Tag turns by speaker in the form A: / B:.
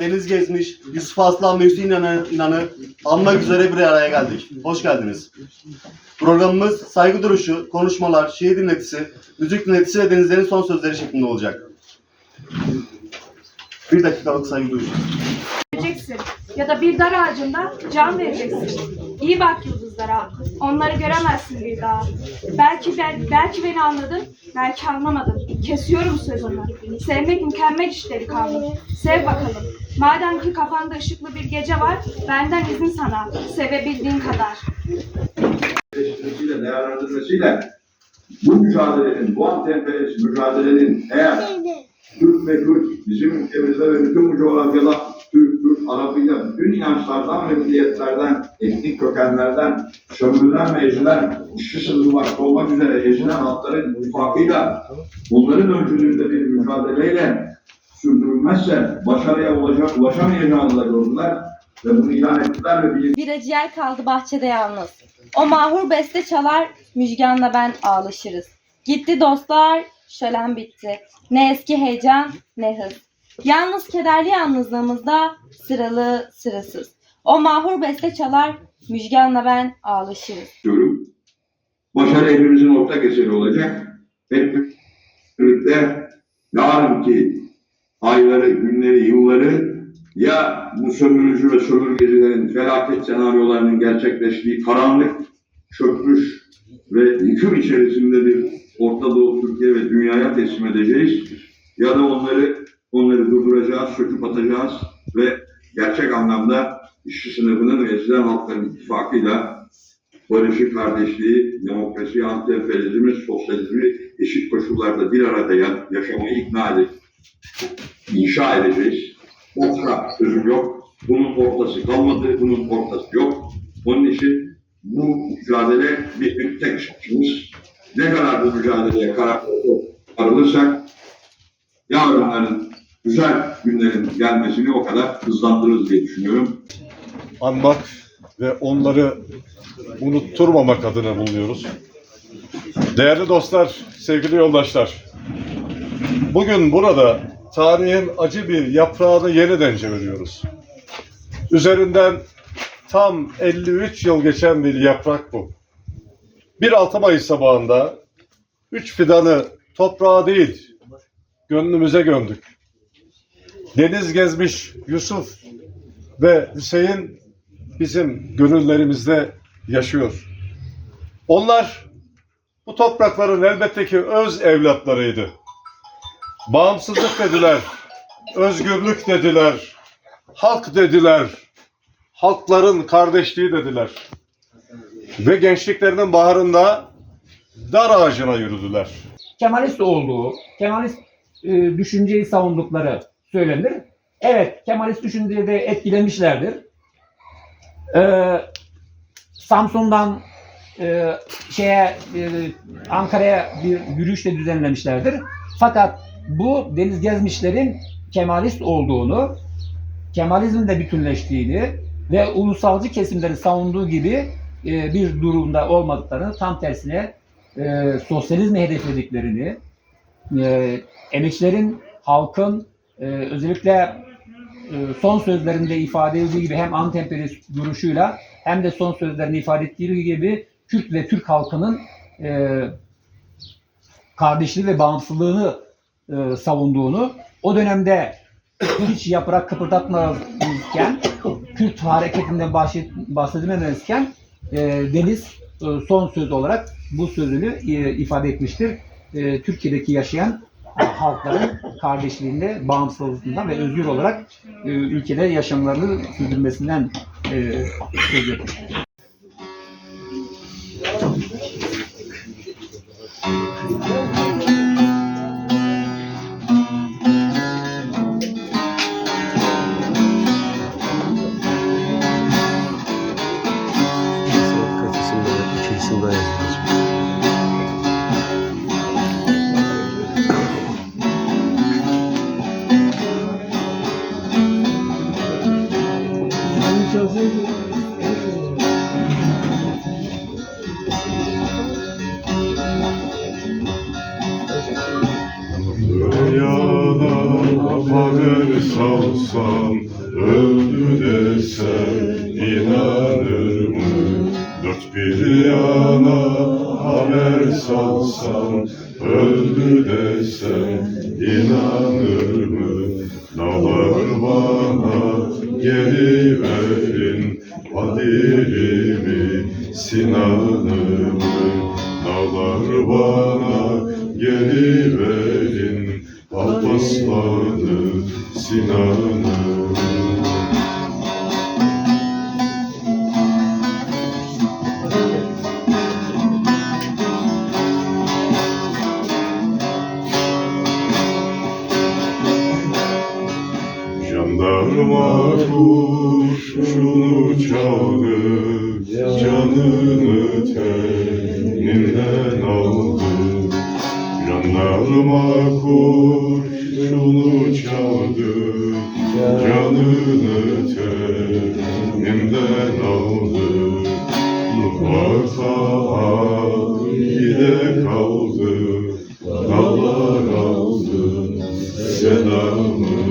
A: Deniz gezmiş, Yusuf Aslan ve Hüseyin İnan'ı, İnan'ı anmak üzere bir araya geldik. Hoş geldiniz. Programımız saygı duruşu, konuşmalar, şiir dinletisi, müzik dinletisi ve denizlerin son sözleri şeklinde olacak. Bir dakikalık saygı duruşu.
B: Vereceksin. Ya da bir dar ağacında can vereceksin. İyi bak yıldızlara. Onları göremezsin bir daha. Belki ben, belki beni anladın, belki anlamadın. Kesiyorum sözünü. Sevmek mükemmel işleri kaldı. Sev bakalım. Madem ki kafanda ışıklı bir gece var, benden izin sana. Sevebildiğin kadar.
C: eleştirisiyle, değerlendirmesiyle bu mücadelenin, bu antemperyalist mücadelenin eğer Türk ve Kürt, bizim ülkemizde ve bütün bu coğrafyada Arapıyla bütün inançlardan ve milliyetlerden, etnik kökenlerden, sömürülen ve ezilen, işçi başta olmak üzere ezilen halkların ittifakıyla bunların öncülüğünde bir mücadeleyle sürdürülmezse başarıya ulaşa- ulaşamayacağını da gördüler ve bunu ilan ettiler ve bir
D: Bir ciğer kaldı bahçede yalnız. O mahur beste çalar, müjganla ben ağlaşırız. Gitti dostlar, şölen bitti. Ne eski heyecan, ne hız. Yalnız kederli yalnızlığımızda sıralı sırasız. O mahur beste çalar, müjganla ben ağlaşırız.
C: istiyorum. Başarı hepimizin ortak eseri olacak. Hep birlikte yarınki ayları, günleri, yılları ya bu sömürücü ve sömürgecilerin felaket senaryolarının gerçekleştiği karanlık, çökmüş ve yıkım içerisinde bir Orta Doğu, Türkiye ve dünyaya teslim edeceğiz. Ya da onları onları durduracağız, söküp atacağız ve gerçek anlamda işçi sınıfının ve ezilen halkların ittifakıyla barışı, kardeşliği, demokrasi, anti-emperyalizmi, sosyalizmi eşit koşullarda bir arada ya- yaşamayı ikna edip inşa edeceğiz. Orta çözüm yok. Bunun ortası kalmadı, bunun ortası yok. Onun için bu mücadele bir tek şansımız. Ne kadar bu mücadeleye kararlı ayrılırsak yarınların güzel günlerin gelmesini o kadar hızlandırırız diye düşünüyorum.
E: anmak ve onları unutturmamak adına bulunuyoruz. Değerli dostlar, sevgili yoldaşlar, bugün burada tarihin acı bir yaprağını yeniden çeviriyoruz. Üzerinden tam 53 yıl geçen bir yaprak bu. 1 Mayıs sabahında üç fidanı toprağa değil, gönlümüze gömdük. Deniz gezmiş Yusuf ve Hüseyin bizim gönüllerimizde yaşıyor. Onlar bu toprakların elbette ki öz evlatlarıydı. Bağımsızlık dediler, özgürlük dediler, halk dediler, halkların kardeşliği dediler. Ve gençliklerinin baharında dar ağacına yürüdüler.
F: Kemalist olduğu, Kemalist e, düşünceyi savundukları söylenir. Evet, Kemalist düşünceyi de etkilemişlerdir. Ee, Samsun'dan e, şeye e, Ankara'ya bir yürüyüş de düzenlemişlerdir. Fakat bu Deniz Gezmişlerin Kemalist olduğunu, Kemalizmin de bütünleştiğini ve ulusalcı kesimleri savunduğu gibi e, bir durumda olmadıklarını tam tersine e, sosyalizmi hedeflediklerini, e, emekçilerin, halkın e, özellikle e, son sözlerinde ifade edildiği gibi hem antemperyalist duruşuyla hem de son sözlerinde ifade ettiği gibi Kürt ve Türk halkının e, kardeşliği ve bağımsızlığını e, savunduğunu, o dönemde hiç yaprak kıpırdatmazken, Kürt hareketinden bahsedilmemezken e, Deniz e, son söz olarak bu sözünü e, ifade etmiştir. E, Türkiye'deki yaşayan halkların kardeşliğinde, bağımsızlığından ve özgür olarak e, ülkede yaşamlarını sürdürmesinden e, söz etmiştir.
E: Yalan haber salsan öldü desen inanır mı? Dört bir yana haber salsan öldü desen inanır mı? Dağlar bana geliverin Kadirimi, Sinan'ımı Dağlar bana geliverin. Alpaslan'ı, Sinan'ımı kurşunu çaldı, canını teninden aldı. Jandarma kurşunu çaldı, canını teninden aldı. Vaka gide kaldı, dağlar aldı selamı.